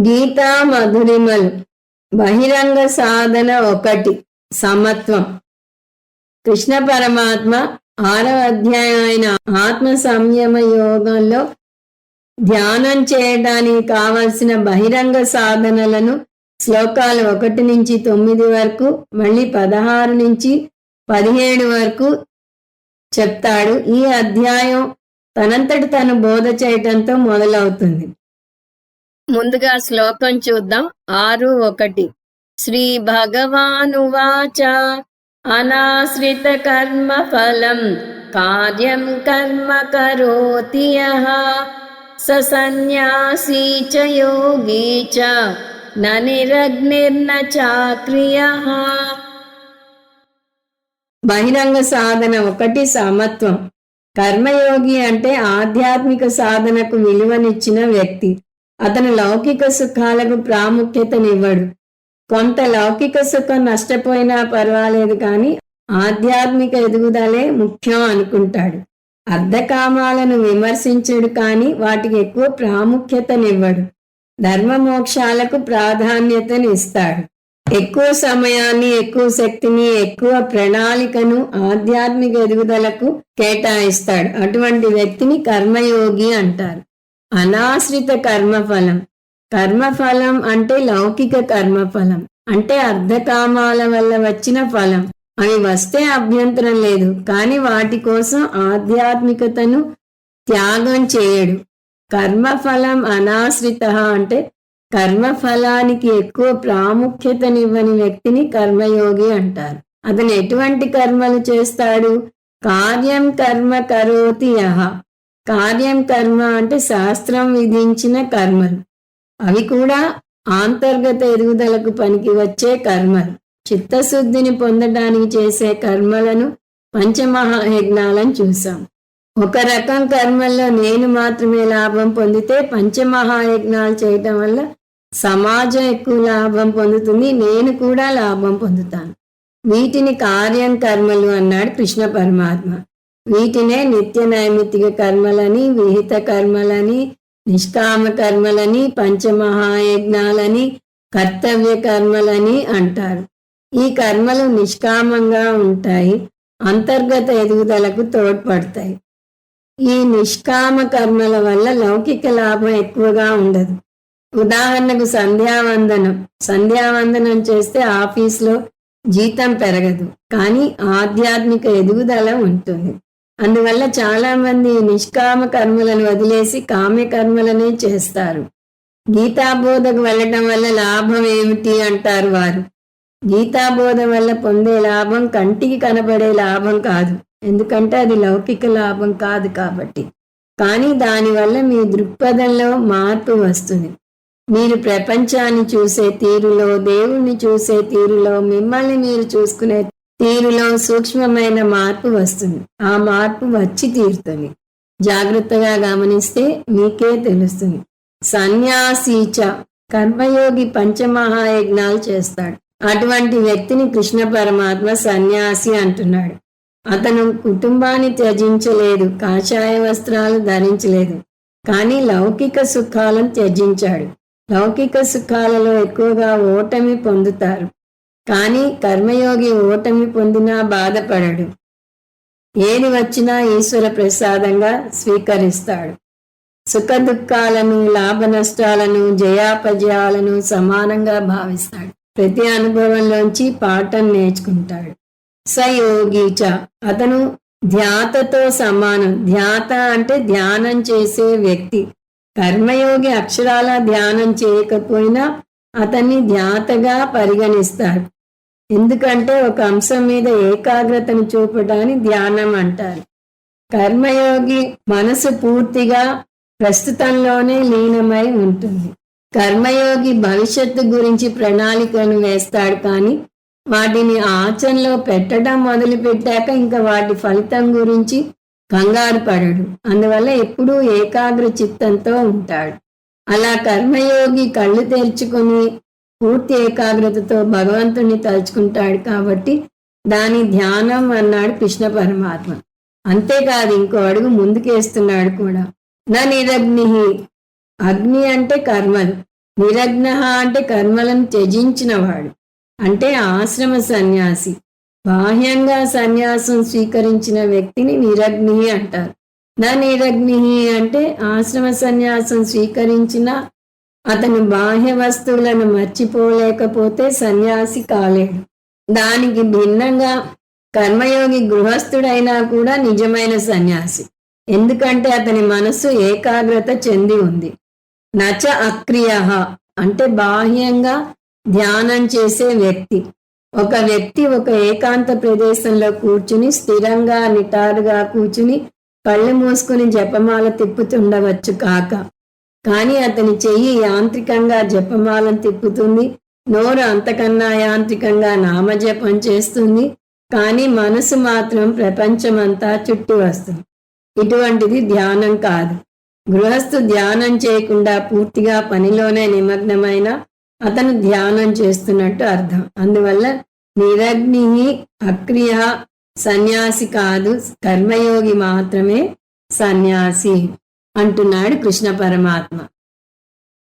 గీతా మధురిమలు బహిరంగ సాధన ఒకటి సమత్వం. కృష్ణ పరమాత్మ ఆరవ అధ్యాయం అయిన ఆత్మ సంయమ యోగంలో ధ్యానం చేయడానికి కావలసిన బహిరంగ సాధనలను శ్లోకాలు ఒకటి నుంచి తొమ్మిది వరకు మళ్ళీ పదహారు నుంచి పదిహేడు వరకు చెప్తాడు. ఈ అధ్యాయం తనంతటి తను బోధ చేయటంతో మొదలవుతుంది. ముందుగా శ్లోకం చూద్దాం. ఆరు ఒకటి. శ్రీ భగవానువాచ అనాశ్రిత కర్మ ఫలం కార్యం కర్మ కరోతి సన్యాసీ చ యోగీ చ నిరగ్నిర్న చాక్రియ. బహిరంగ సాధన ఒకటి సమత్వం. కర్మయోగి అంటే ఆధ్యాత్మిక సాధనకు విలువనిచ్చిన వ్యక్తి. అతను లౌకిక సుఖాలకు ప్రాముఖ్యతనివ్వడు. కొంత లౌకిక సుఖం నష్టపోయినా పర్వాలేదు కానీ ఆధ్యాత్మిక ఎదుగుదలే ముఖ్యం అనుకుంటాడు. అర్ధకామాలను విమర్శించడు కానీ వాటికి ఎక్కువ ప్రాముఖ్యతనివ్వడు. ధర్మ మోక్షాలకు ఇస్తాడు. ఎక్కువ సమయాన్ని ఎక్కువ శక్తిని ఎక్కువ ప్రణాళికను ఆధ్యాత్మిక ఎదుగుదలకు కేటాయిస్తాడు. అటువంటి వ్యక్తిని కర్మయోగి అంటారు. అనాశ్రిత కర్మఫలం. కర్మఫలం అంటే లౌకిక కర్మఫలం. అంటే అర్ధకామాల వల్ల వచ్చిన ఫలం. అవి వస్తే అభ్యంతరం లేదు. కానీ వాటి కోసం ఆధ్యాత్మికతను త్యాగం చేయడు. కర్మఫలం అనాశ్రిత అంటే కర్మఫలానికి ఎక్కువ ప్రాముఖ్యతనివ్వని వ్యక్తిని కర్మయోగి అంటారు. అతను ఎటువంటి కర్మలు చేస్తాడు? కార్యం కర్మ కరోతి యహ. కార్యం కర్మ అంటే శాస్త్రం విధించిన కర్మలు. అవి కూడా ఆంతర్గత ఎదుగుదలకు పనికి వచ్చే కర్మలు. చిత్తశుద్ధిని పొందడానికి చేసే కర్మలను పంచమహాయజ్ఞాలను చూసాం ఒక రకం కర్మల్లో నేను మాత్రమే లాభం పొందితే పంచమహాయజ్ఞాలు చేయటం వల్ల సమాజం ఎక్కువ లాభం పొందుతుంది నేను కూడా లాభం పొందుతాను. వీటిని కార్యం కర్మలు అన్నాడు కృష్ణ పరమాత్మ. వీటినే నిత్య నైమిత్తిక కర్మలని విహిత కర్మలని నిష్కామ కర్మలని పంచమహాయజ్ఞాలని కర్తవ్య కర్మలని అంటారు. ఈ కర్మలు నిష్కామంగా ఉంటాయి అంతర్గత ఎదుగుదలకు తోడ్పడతాయి. ఈ నిష్కామ కర్మల వల్ల లౌకిక లాభం ఎక్కువగా ఉండదు. ఉదాహరణకు సంధ్యావందనం. సంధ్యావందనం చేస్తే ఆఫీస్లో జీతం పెరగదు కానీ ఆధ్యాత్మిక ఎదుగుదల ఉంటుంది. అందువల్ల చాలా మంది నిష్కామ కర్మలను వదిలేసి కామ్య కర్మలనే చేస్తారు. గీతాబోధకు వెళ్ళటం వల్ల లాభం ఏమిటి అంటారు వారు. గీతాబోధ వల్ల పొందే లాభం కంటికి కనబడే లాభం కాదు. ఎందుకంటే అది లౌకిక లాభం కాదు కాబట్టి. కానీ దానివల్ల మీ దృక్పథంలో మార్పు వస్తుంది. మీరు ప్రపంచాన్ని చూసే తీరులో దేవుణ్ణి చూసే తీరులో మిమ్మల్ని మీరు చూసుకునే తీరులో సూక్ష్మమైన మార్పు వస్తుంది. ఆ మార్పు వచ్చి తీరుతుంది. జాగ్రత్తగా గమనిస్తే మీకే తెలుస్తుంది. సన్యాసీచ కర్మయోగి పంచమహాయజ్ఞాలు చేస్తాడు. అటువంటి వ్యక్తిని కృష్ణ పరమాత్మ సన్యాసి అంటున్నాడు. అతను కుటుంబాన్ని త్యజించలేదు కాషాయ వస్త్రాలు ధరించలేదు కానీ లౌకిక సుఖాలను త్యజించాడు. లౌకిక సుఖాలలో ఎక్కువగా ఓటమి పొందుతారు. కానీ కర్మయోగి ఓటమి పొందినా బాధపడడు. ఏది వచ్చినా ఈశ్వర ప్రసాదంగా స్వీకరిస్తాడు. సుఖ దుఃఖాలను లాభ నష్టాలను జయాపజయాలను సమానంగా భావిస్తాడు. ప్రతి అనుభవంలోంచి పాఠం నేర్చుకుంటాడు. సయోగీచ అతను ధ్యాతతో సమానం. ధ్యాత అంటే ధ్యానం చేసే వ్యక్తి. కర్మయోగి అక్షరాల ధ్యానం చేయకపోయినా అతన్ని ధ్యాతగా పరిగణిస్తారు ఎందుకంటే ఒక అంశం మీద ఏకాగ్రతను చూపడాన్ని ధ్యానం అంటారు. కర్మయోగి మనసు పూర్తిగా ప్రస్తుతంలోనే లీనమై ఉంటుంది. కర్మయోగి భవిష్యత్తు గురించి ప్రణాళికను వేస్తాడు కానీ వాటిని ఆచరణలో పెట్టడం మొదలుపెట్టాక ఇంకా వాటి ఫలితం గురించి కంగారు పడడు. అందువల్ల ఎప్పుడూ ఏకాగ్ర చిత్తంతో ఉంటాడు. అలా కర్మయోగి కళ్ళు తెరుచుకొని పూర్తి ఏకాగ్రతతో భగవంతుణ్ణి తలుచుకుంటాడు కాబట్టి దాని ధ్యానం అన్నాడు కృష్ణ పరమాత్మ. అంతేకాదు ఇంకో అడుగు ముందుకేస్తున్నాడు కూడా. నా నిరగ్ని. అగ్ని అంటే కర్మలు. నిరగ్న అంటే కర్మలను త్యజించినవాడు. అంటే ఆశ్రమ సన్యాసి. బాహ్యంగా సన్యాసం స్వీకరించిన వ్యక్తిని నిరగ్ని అంటారు. నా అంటే ఆశ్రమ సన్యాసం స్వీకరించిన అతను బాహ్య వస్తువులను మర్చిపోలేకపోతే సన్యాసి కాలేడు. దానికి భిన్నంగా కర్మయోగి గృహస్థుడైనా కూడా నిజమైన సన్యాసి. ఎందుకంటే అతని మనస్సు ఏకాగ్రత చెంది ఉంది. నచ అక్రియ అంటే బాహ్యంగా ధ్యానం చేసే వ్యక్తి. ఒక వ్యక్తి ఒక ఏకాంత ప్రదేశంలో కూర్చుని స్థిరంగా నిటారుగా కూర్చుని పళ్ళు మూసుకుని జపమాల తిప్పుతుండవచ్చు కాక. కానీ అతని చెయ్యి యాంత్రికంగా జపమాలను తిప్పుతుంది. నోరు అంతకన్నా యాంత్రికంగా నామజపం చేస్తుంది. కానీ మనసు మాత్రం ప్రపంచమంతా చుట్టి వస్తుంది. ఇటువంటిది ధ్యానం కాదు. గృహస్థు ధ్యానం చేయకుండా పూర్తిగా పనిలోనే నిమగ్నమైన అతను ధ్యానం చేస్తున్నట్టు అర్థం. అందువల్ల నిరగ్ని అక్రియ సన్యాసి కాదు కర్మయోగి మాత్రమే సన్యాసి అంటున్నాడు కృష్ణ పరమాత్మ.